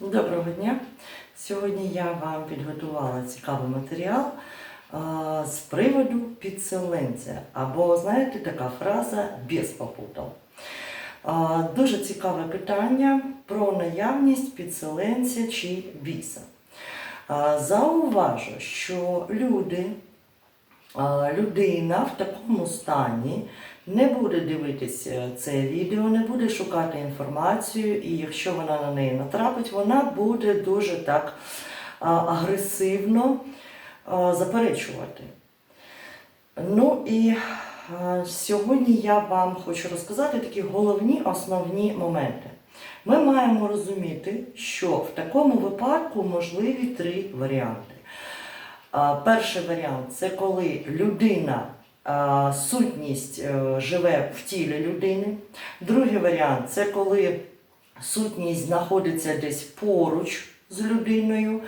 Доброго дня! Сьогодні я вам підготувала цікавий матеріал а, з приводу підселенця. Або, знаєте, така фраза без попутал. Дуже цікаве питання про наявність підселенця чи біса. А, Зауважу, що люди, а, людина в такому стані не буде дивитися це відео, не буде шукати інформацію, і якщо вона на неї натрапить, вона буде дуже так агресивно заперечувати. Ну і сьогодні я вам хочу розказати такі головні основні моменти. Ми маємо розуміти, що в такому випадку можливі три варіанти. Перший варіант це коли людина, сутність е, живе в тілі людини. Другий варіант це коли сутність знаходиться десь поруч з людиною.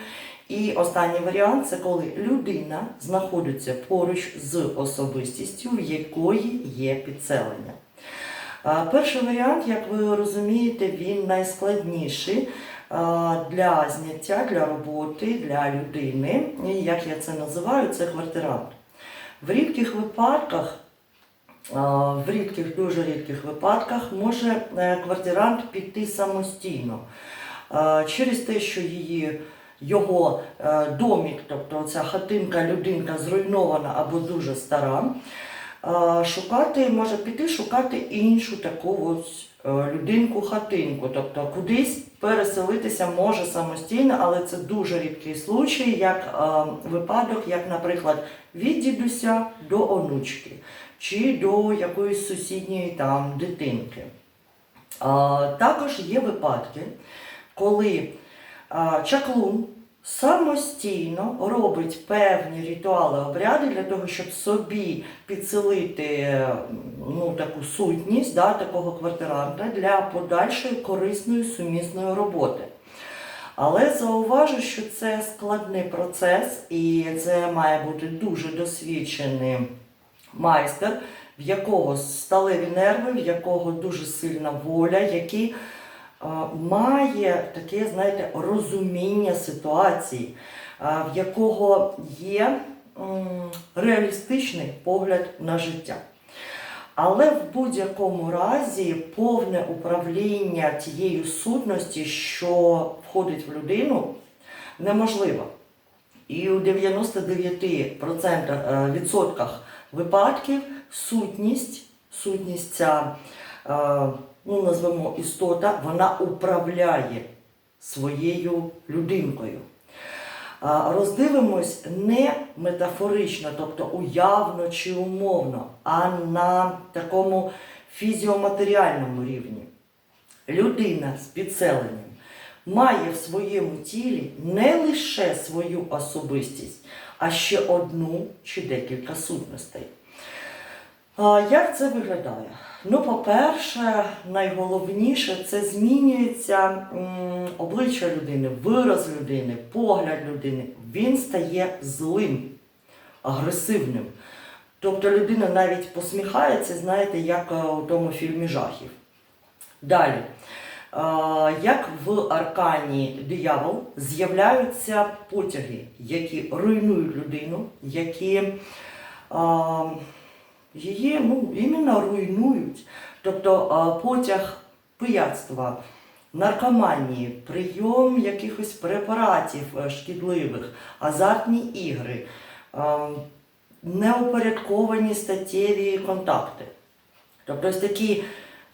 І останній варіант це коли людина знаходиться поруч з особистістю, в якої є підселення. Перший варіант, як ви розумієте, він найскладніший для зняття, для роботи, для людини. Як я це називаю, це квартирант. В рідких випадках, в рідких, дуже рідких випадках може е, квартирант піти самостійно через те, що її. Його е, домік, тобто ця хатинка, людинка зруйнована або дуже стара, шукати, може піти шукати іншу таку ось е, людинку-хатинку, тобто кудись переселитися може самостійно, але це дуже рідкий случай, як е, випадок, як, наприклад, від дідуся до онучки чи до якоїсь сусідньої там дитинки. А, також є випадки, коли а, чаклун самостійно робить певні ритуали, обряди для того, щоб собі підселити е, ну, таку сутність да, такого квартиранта для подальшої корисної сумісної роботи. Але зауважу, що це складний процес, і це має бути дуже досвідчений майстер, в якого сталеві нерви, в якого дуже сильна воля, який має таке, знаєте, розуміння ситуації, е, в якого є реалістичний погляд на життя. Але в будь-якому разі повне управління тією сутності, що входить в людину, неможливо. І у 99% е, відсотках випадків сутність, сутність ця, е, ну назвемо істота, вона управляє своєю людинкою. Роздивимось не метафорично, тобто уявно чи умовно, а на такому фізіоматеріальному рівні. Людина з підселенням має в своєму тілі не лише свою особистість, а ще одну чи декілька сутностей. Як це виглядає? Ну, по-перше, найголовніше це змінюється обличчя людини, вираз людини, погляд людини. Він стає злим, агресивним. Тобто людина навіть посміхається, знаєте, як е, у тому фільмі жахів. Далі. Як в аркані диявол з'являються потяги, які руйнують людину, які її ну, іменно руйнують. Тобто потяг пияцтва, наркоманії, прийом якихось препаратів е, шкідливих, азартні ігри, неупорядковані статтєві контакти. Тобто ось такі,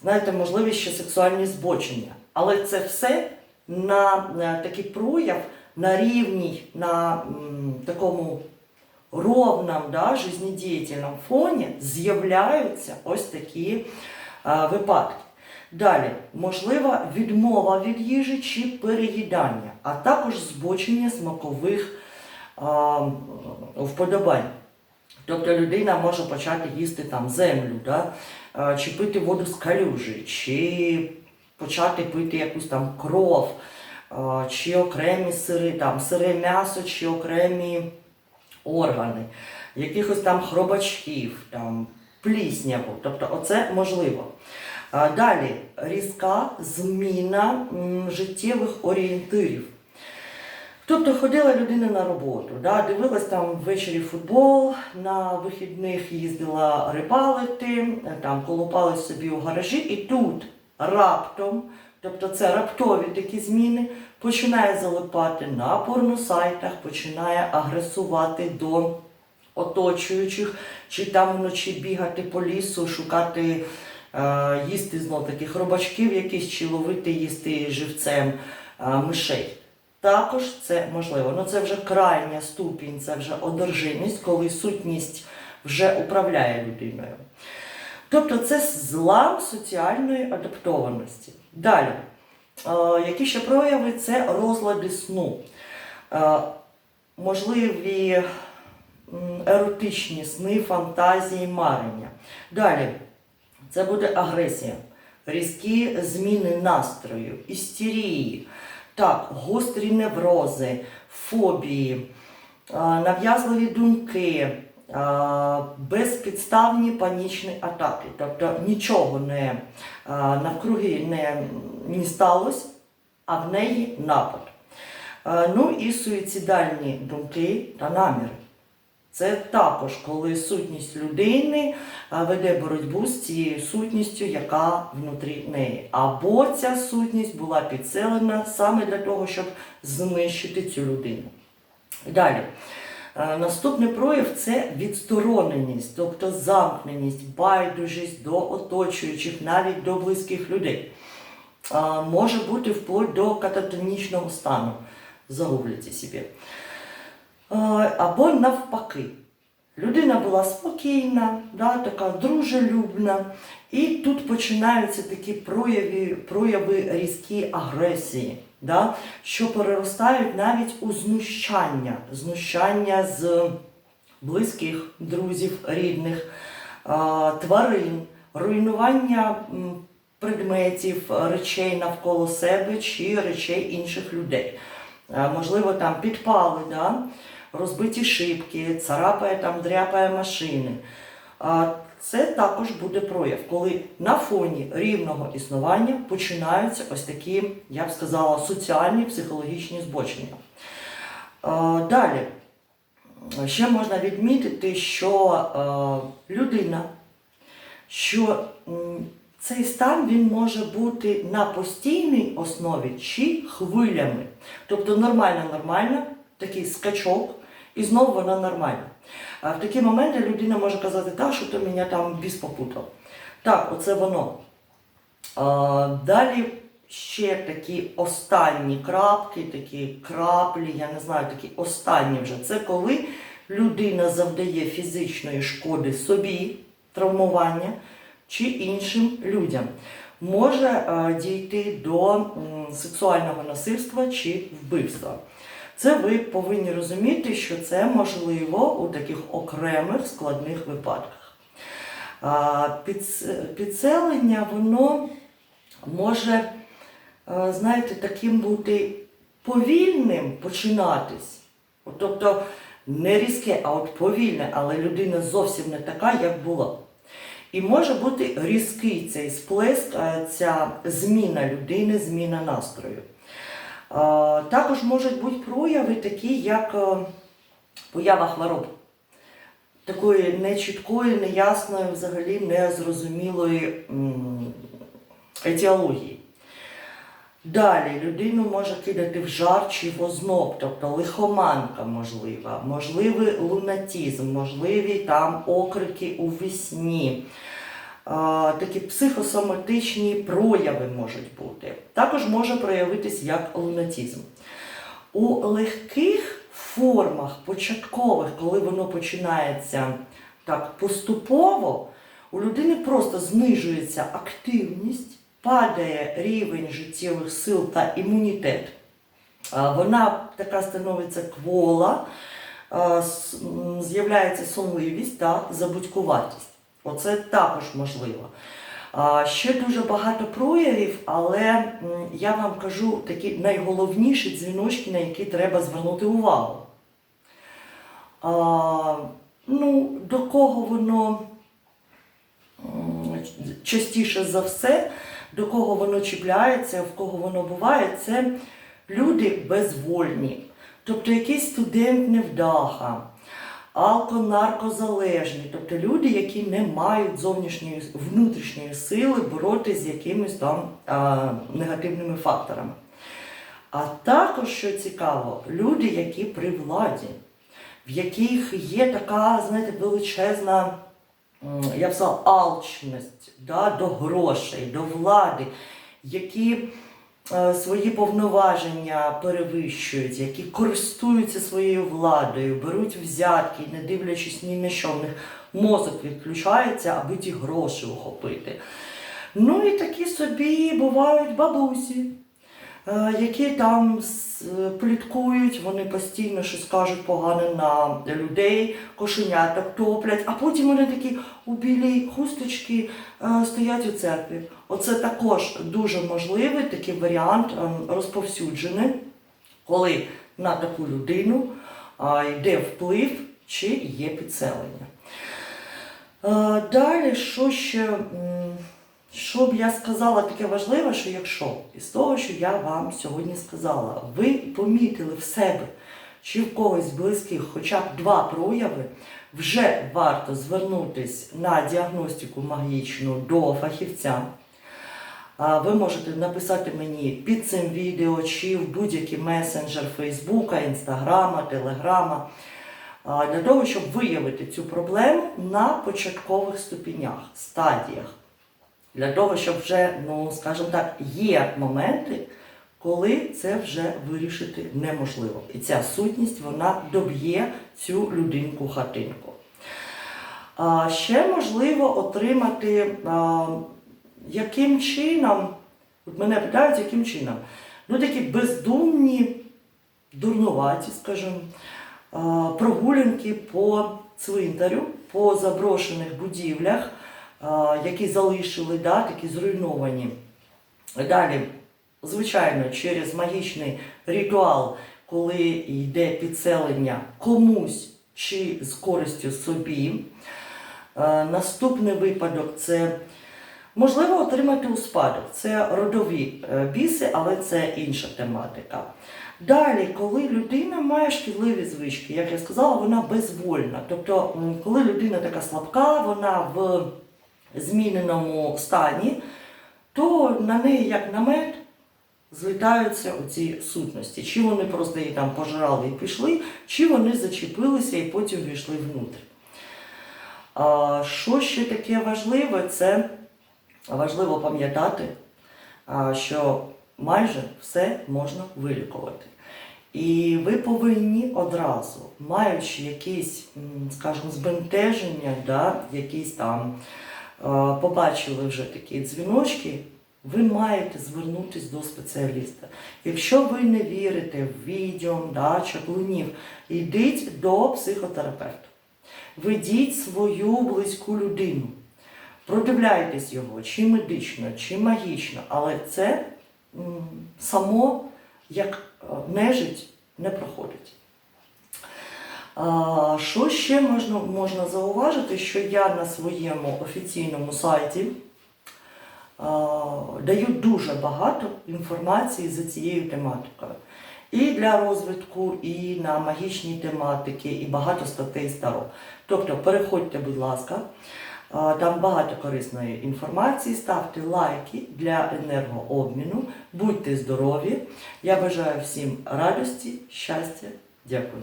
знаєте, можливість ще сексуальні збочення. Але це все на, такий прояв на рівні, на такому ровном, да, жизнедіятельному фоні з'являються ось такі а, випадки. Далі, можлива відмова від їжі чи переїдання, а також збочення смакових а, вподобань. Тобто людина може почати їсти там землю, да? а, чи пити воду з калюжі, чи почати пити якусь там кров, чи окремі сири, там, сире м'ясо, чи окремі органи, якихось там хробачків, там, плісняву. Тобто, оце можливо. Далі різка зміна життєвих орієнтирів. Тобто ходила людина на роботу, да, дивилась там ввечері футбол, на вихідних їздила рибалити, там колупалась собі у гаражі, і тут раптом, тобто це раптові такі зміни, починає залипати на порносайтах, починає агресувати до оточуючих, чи там вночі бігати по лісу, шукати, е, їсти знов таки хробачків якісь, чи ловити їсти живцем е, мишей. Також це можливо. Ну це вже крайня ступінь, це вже одержимість, коли сутність вже управляє людиною. Тобто це злам соціальної адаптованості. Далі, е, які ще прояви? Це розлади сну. Е, можливі еротичні сни, фантазії, марення. Далі, це буде агресія, різкі зміни настрою, істерії, так, гострі неврози, фобії, нав'язливі думки, безпідставні панічні атаки. Тобто нічого не навкруги не, не сталося, а в неї напад. Ну і суїцидальні думки та наміри. Це також, коли сутність людини веде боротьбу з цією сутністю, яка внутрі неї. Або ця сутність була підселена саме для того, щоб знищити цю людину. Далі. Наступний прояв це відстороненість, тобто замкненість, байдужість до оточуючих, навіть до близьких людей. Може бути вплоть до кататонічного стану. Загуглите собі. Або навпаки. Людина була спокійна, да, така дружелюбна, і тут починаються такі прояви, прояви різкі агресії, да, що переростають навіть у знущання, знущання з близьких, друзів, рідних, тварин, руйнування предметів, речей навколо себе чи речей інших людей. Можливо, там підпали, да? розбиті шибки, царапає там, дряпає машини. Це також буде прояв, коли на фоні рівного існування починаються ось такі, я б сказала, соціальні психологічні збочення. Е, Далі, ще можна відмітити, що е, людина, що цей стан він може бути на постійній основі чи хвилями. Тобто нормально, нормально, такий скачок, і знову вона нормальна. В такі моменти людина може казати, так, що то мене там біс попутав. Так, оце воно. Далі ще такі останні крапки, такі краплі, я не знаю, такі останні вже. Це коли людина завдає фізичної шкоди собі, травмування чи іншим людям. Може дійти до сексуального насильства чи вбивства. Це ви повинні розуміти, що це можливо у таких окремих складних випадках. Підселення воно може, е, знаєте, таким бути повільним починатись. Тобто не різке, а от повільне, але людина зовсім не така, як була. І може бути різкий цей сплеск, е, ця зміна людини, зміна настрою. Також можуть бути прояви такі, як е, поява хвороб. Такої нечіткої, неясної, взагалі незрозумілої етіології. Далі людину може кидати в жар чи в озноб, тобто лихоманка можлива, можливий лунатізм, можливі там окрики у вісні. Такі психосоматичні прояви можуть бути. Також може проявитись як лунатізм. У легких формах початкових, коли воно починається так поступово, у людини просто знижується активність, падає рівень життєвих сил та імунітет. Вона така становиться квола, з'являється сонливість та забудькуватість. Оце також можливо. Ще дуже багато проявів, але я вам кажу такі найголовніші дзвіночки, на які треба звернути увагу. Ну, до кого воно частіше за все, до кого воно чіпляється, в кого воно буває, це люди безвольні. Тобто якийсь студент невдаха, алко-наркозалежні, тобто люди, які не мають зовнішньої внутрішньої сили боротися з якимись там а, негативними факторами. А також, що цікаво, люди, які при владі, в яких є така, знаєте, величезна, я б сказала, алчність да, до грошей, до влади, які свої повноваження перевищують, які користуються своєю владою, беруть взятки, не дивлячись ні на що, в них мозок відключається, аби ті гроші охопити. Ну і такі собі бувають бабусі, е, які там е, пліткують, вони постійно щось кажуть погане на людей, кошеняток топлять, а потім вони такі у білій хусточці е, стоять у церкві. Оце також дуже можливий такий варіант е, розповсюджений, коли на таку людину йде вплив чи є підселення. Е, Далі, що ще, що б я сказала таке важливе, що якщо із того, що я вам сьогодні сказала, ви помітили в себе чи в когось близьких хоча б два прояви, вже варто звернутись на діагностику магічну до фахівця. Ви можете написати мені під цим відео чи в будь-який месенджер Фейсбука, Інстаграма, Телеграма для того, щоб виявити цю проблему на початкових ступенях, стадіях. Для того, щоб вже, ну скажімо так, є моменти, коли це вже вирішити неможливо. І ця сутність вона доб'є цю людинку хатинку. А ще можливо отримати, яким чином, от мене питають, яким чином. Ну, такі бездумні, дурнуваті, скажімо, прогулянки по цвинтарю, по заброшених будівлях, які залишили, да, такі зруйновані. Далі, звичайно, через магічний ритуал, коли йде підселення комусь чи з користю собі. Е, Наступний випадок це можливо отримати у спадок. Це родові е, біси, але це інша тематика. Далі, коли людина має шкідливі звички, як я сказала, вона безвольна. Тобто, коли людина така слабка, вона в зміненому стані, то на неї, як намет, злітаються оці сутності. Чи вони просто її там пожрали і пішли, чи вони зачепилися і потім війшли внутрі. Що ще таке важливе, це важливо пам'ятати, що майже все можна вилікувати. І ви повинні одразу, маючи якісь, скажімо, збентеження, да, якісь там побачили вже такі дзвіночки, ви маєте звернутися до спеціаліста. Якщо ви не вірите в відьом, да, чаклунів, йдіть до психотерапевта. Ведіть свою близьку людину. Продивляйтесь його, чи медично, чи магічно, але це само як е, нежить не проходить. Що ще можна, можна зауважити, що я на своєму офіційному сайті даю дуже багато інформації за цією тематикою. І для розвитку, і на магічній тематики, і багато статей старо. Тобто переходьте, будь ласка, там багато корисної інформації, ставте лайки для енергообміну, будьте здорові. Я бажаю всім радості, щастя. Дякую.